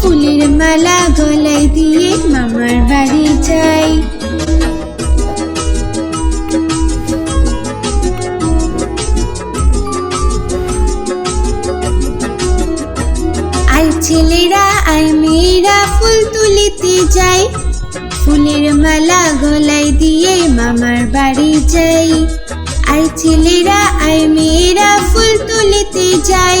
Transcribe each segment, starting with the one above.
ফুলের মালা গলায় দিয়ে মামার বাড়ি যাই। আই ছেলেরা, আই মেয়েরা, ফুল তুলিতে যাই। ফুলের মালা গলায় দিয়ে মামার বাড়ি যাই। আই ছেলেরা, আই মেয়েরা, ফুল তুলিতে যাই।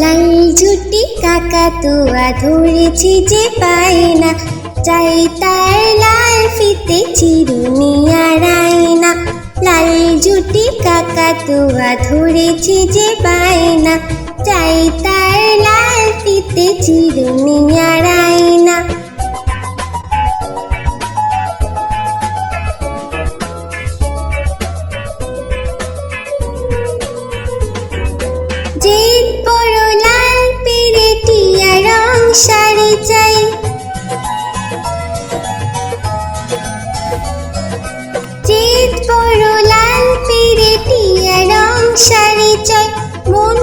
লাল ঝুটি কাকা তোয়া ধরেছি যে পায় না চাই তার লাল ফিতে চিরুনি আড়াই না লাল ঝুটি কাকা তোয়া ধরেছি যে পায় না চাই তার লাল ফিতে চিরুনি আড়াই না চাই বড় লাল পেরেটিয়া রং চাই মন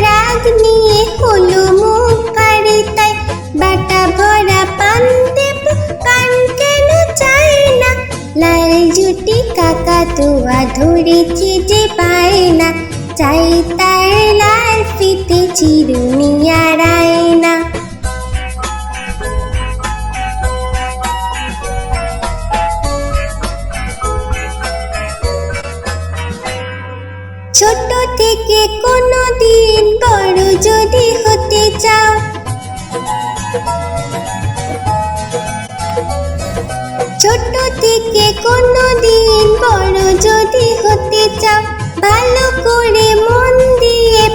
রাগ নিয়ে হলো মুখ ফাড়ি তাই। বাটা ভরা পান দেব পান কেন চাই না? লাল জুটি কাকা তোয়া ধরেছি যে পায় না। চাই তার লাল ফিতে চিরুনি আড়াই না ছোট থেকে কোনো দিন বড় যদি হতে চাও, ছোট থেকে কোনো দিন বড় যদি হতে চাও, ভালো করে মন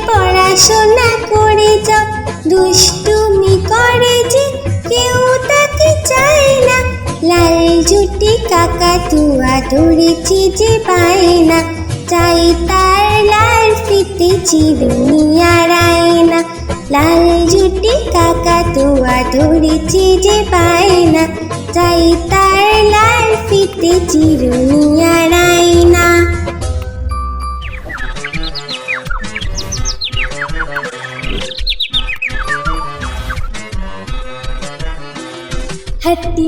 পড়াশোনা করে যাও দুষ্টুমি করে যে কেউ তাকে চায় না। লাল জুটি কাকা তুয়া ধরেছি যে পায় না। চাই তার লাল ফিতে চিরুনি আড়াই না। লাল জুটি কাকা তুয়া ধরেছি যে পায় না। চাই তার লাল ফিতে চিরুনি আড়াই না।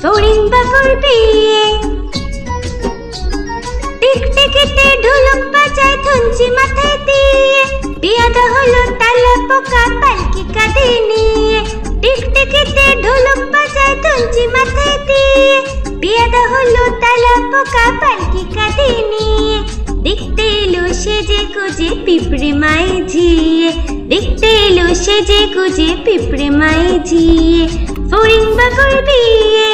ফড়িং বাবুর বিয়ে টিকটিকিতে ঢোলক বাজায় ধুনচি মাথায় দিয়ে। বিয়াটা হলো তালা পোকা পালকি কাঁধে নিয়ে। টিকটিকিতে ঢোলক বাজায় ধুনচি মাথায় দিয়ে। বিয়াটা হলো তালা পোকা পালকি কাঁধে নিয়ে। দেখতে এলো সেজে গুজে পিঁপড়ে মায়ে ঝিয়ে। দেখতে এলো সেজে গুজে পিঁপড়ে মায়ে ঝিয়ে। ফড়িং বাবুর বিয়ে।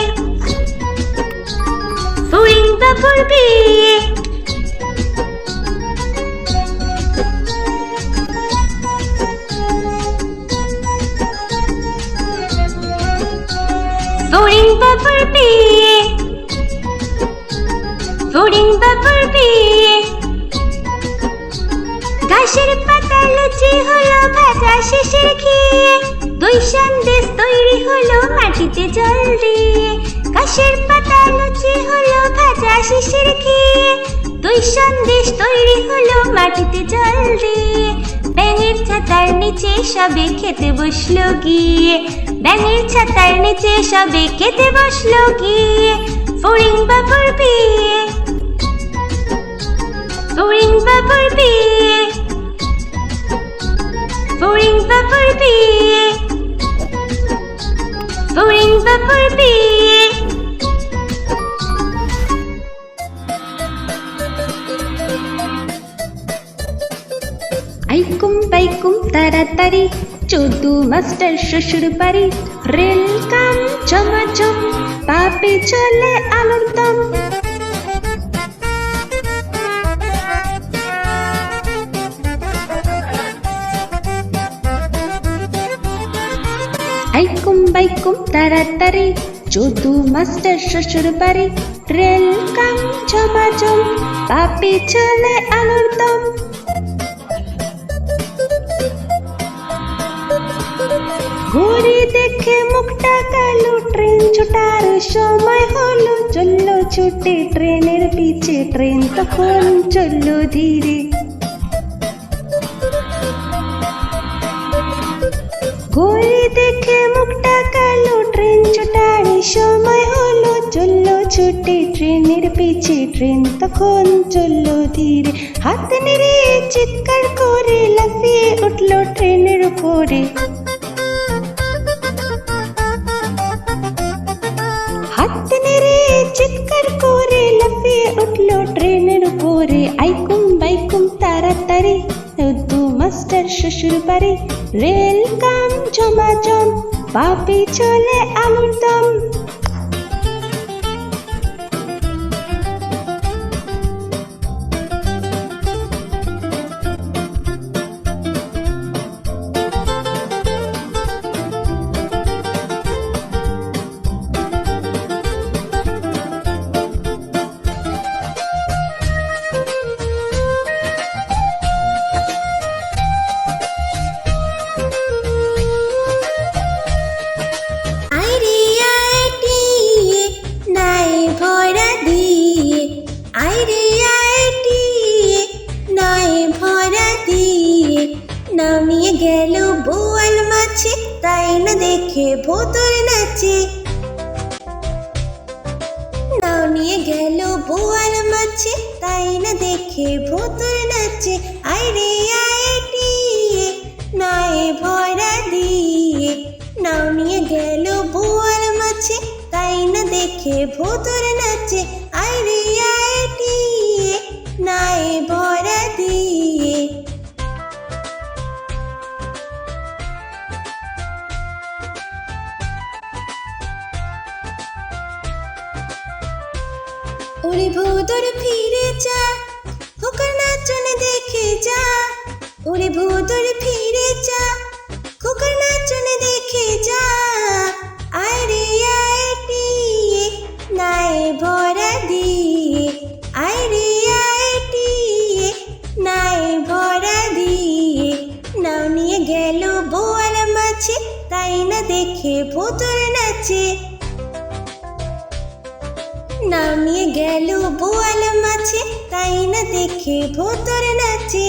ফড়িং বাবুর বিয়ে। ফড়িং বাবুর বিয়ে। ফড়িং হলো ভাজা শেষের খেয়ে দই সন্দেশ তৈরি হলো মাটিতে জল দিয়ে। ঘাসের পাতা লুচি হলো ভাজা শেষের খেয়ে দই সন্দেশ তৈরি হলো মাটিতে জল দিয়ে। ব্যাঙের ছাতার নিচে সবে খেতে বসল গিয়ে। ব্যাঙের ছাতার নিচে সবে খেতে বসল গিয়ে। ফড়িং বাবুর বিয়ে। ফড়িং বাবুর বিয়ে ফড়িং বাবুর বিয়ে ফড়িং বাবুর বিয়ে আইকুম বাইকুম তাড়াতাড়ি চোদু মাস্টার শ্বশুর বাড়ি রেল কাম চমাচম পাপে চলে বাইকুম তাড়াতাড়ি চোদু মাস্টার শ্বশুর বাড়ি রেল কাম চমাচম পাপে চলে আলোর দম ঘড়ি দেখে মুখটা কালো ট্রেন ছোটার সময় হলো চলল ছুটে ট্রেনের পিছে ট্রেন তখন চলল ধীরে ট্রেনের ট্রেন তখন চলল ধীরে। হাত নেড়ে চিৎকার করে লাফিয়ে উঠল ট্রেনের উপরে। হাত নেড়ে চিৎকার করে লাফিয়ে উঠল ট্রেনের উপরে। আইকুম বাইকুম তাড়াতাড়ি, দু মাস্টার শ্বশুর বাড়ি। রেল কাম জমাজম পাপি চলে আলুর দম দেখে ভোতর নাচে, আইরে আইটিয়ে নাই ভরা দিয়ে। নিয়ে গেল বোয়াল মাছে, তাই না দেখে ভোতর নাচে গেল বোয়াল মাছে তাই না দেখে ভোতর নাচে।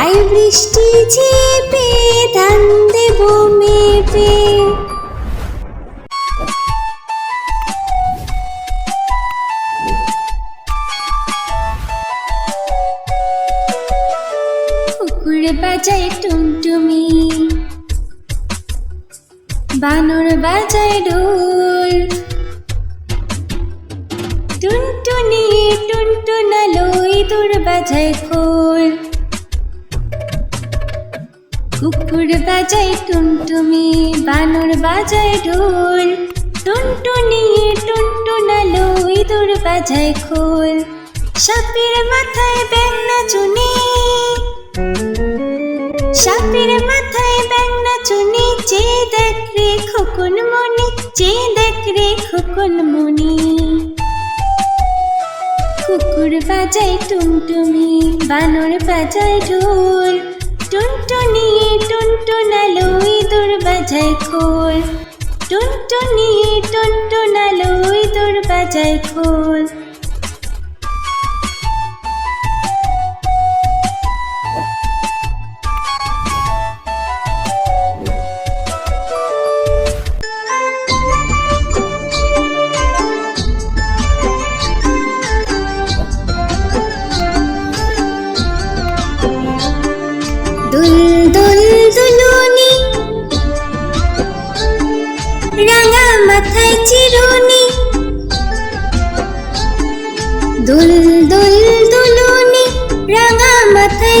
আই বৃষ্টি ঝেপে ধান দেব মেপে। কুকুর বাজায় টুমটুমি বানর বাজায় ঢোল। টুনটুনি টুনটুনালো ইঁদুর বাজায় খোল। কুকুর বাজায় টুনটুমি বানর বাজায় ঢোল। টুনটুনি টুনটুনালো ইঁদুর বাজায় খোল। সাপের মাথায় ব্যাং চুনি। সাপের মাথায় ব্যাং চুনি, যে দেখ রে খোকন মনি, যে দেখ রে মনি। কুকুর বাজায় টুনটুমি বানর বাজায় ঢোল। টুনটুনি বাজায় খোল টুনটুনি টুনটুনালো ইঁদুর বাজায় খোল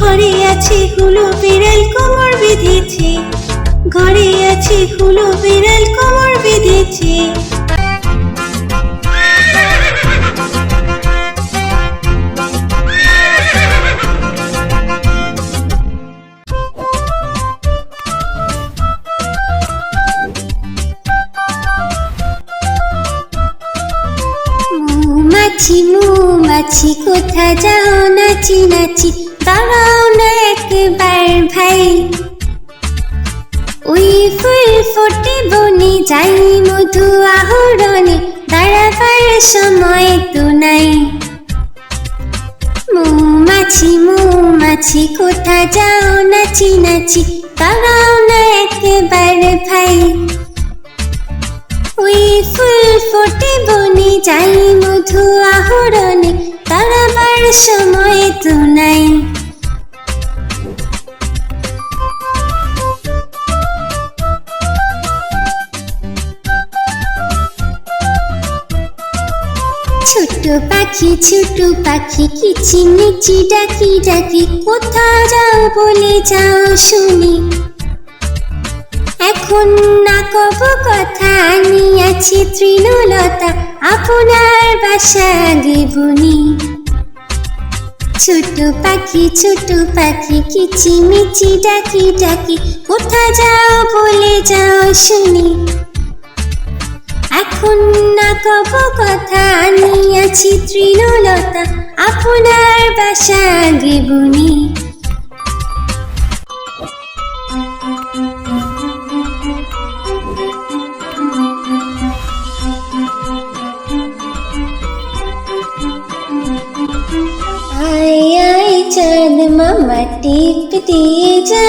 ঘরে আছে হুলো বিড়াল কোমর বেঁধেছে। ঘরে আছে হুলো বিড়াল কোমর বেঁধেছে। মৌমাছি মৌমাছি, কোথা যাও? নাচি নাচি। মৌমাছি কোথা যাও নাচি নাচি দাঁড়াও না একবার ভাই। ওই ফুল ফোটে বনে, যাই মধু আহরণে তারাবার সময় তো নাই। পাখি ছোট পাখি কিচিমিচি ডাকি ডাকি কোথা যাও বলে যাও শুনি। এখন না কব কথা আছি তৃণলতা, আপনার বাসা আগে বনি ছোট পাখি ছোট পাখি কিচিমিচি ডাকি ডাকি কোথা যাও বলে যাও শুনি। এখন না কব কথা আছি তৃণলতা, আপনার বাসা আগে বনি আয় আয় চাঁদ মামা টিপ দিয়ে যা।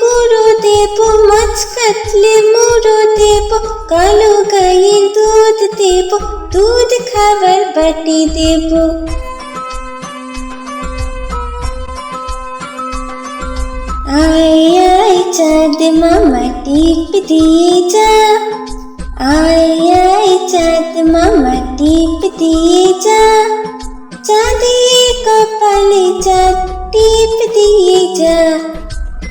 দেব, মাছ কাটলে মুড়ো দেব, কালো গাইয়ের দুধ দেব, দুধ খাবার বাটি দেব। আয় আয়, চাঁদ মামা, টিপ দিয়ে যা। আয় আয়, চাঁদ মামা, টিপ দিয়ে যা। চাঁদের কপালে চাঁদ, টিপ দিয়ে যা।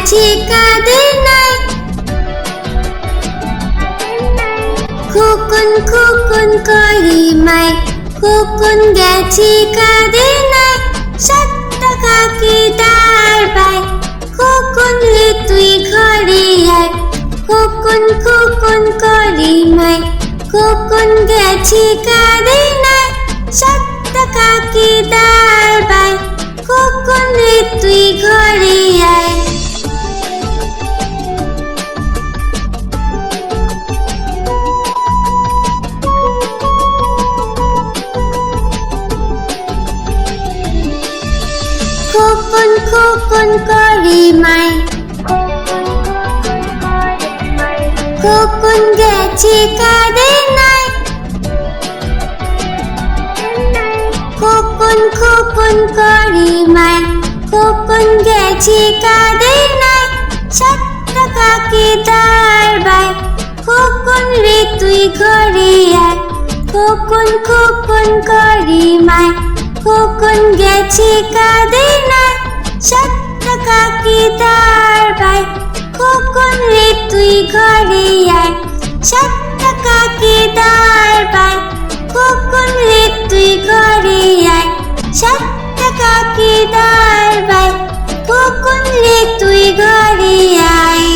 খোকন গেছে কাদের নাই খোকন খোকন করি মাই খোকন গেছে কাদের নাই সত্য কাকে দাঁড় বাই খোকন রে তুই ঘরে আয়। খোকন খোকন করি মাই খোকন গেছে কাদের নাই সত্য কাকে দাঁড় বাই খোকন রে তুই ঘরে করি মাই খোকন গেছে কাদের নাই খোকন খোকন করি মাই খোকন গেছে কাদের নাই সত্য কাকে দাঁড় বাই খোকন রে তুই ঘরে আয় খোকন খোকন করি মাই খোকন গেছে কাদের নাই সত্য কাকি দরবার খোকন রে তুই ঘরে আয়? সাতটা কাকি দরবার খোকন রে তুই ঘরে আয়? সাতটা কাকি দরবার খোকন রে তুই ঘরে আয়?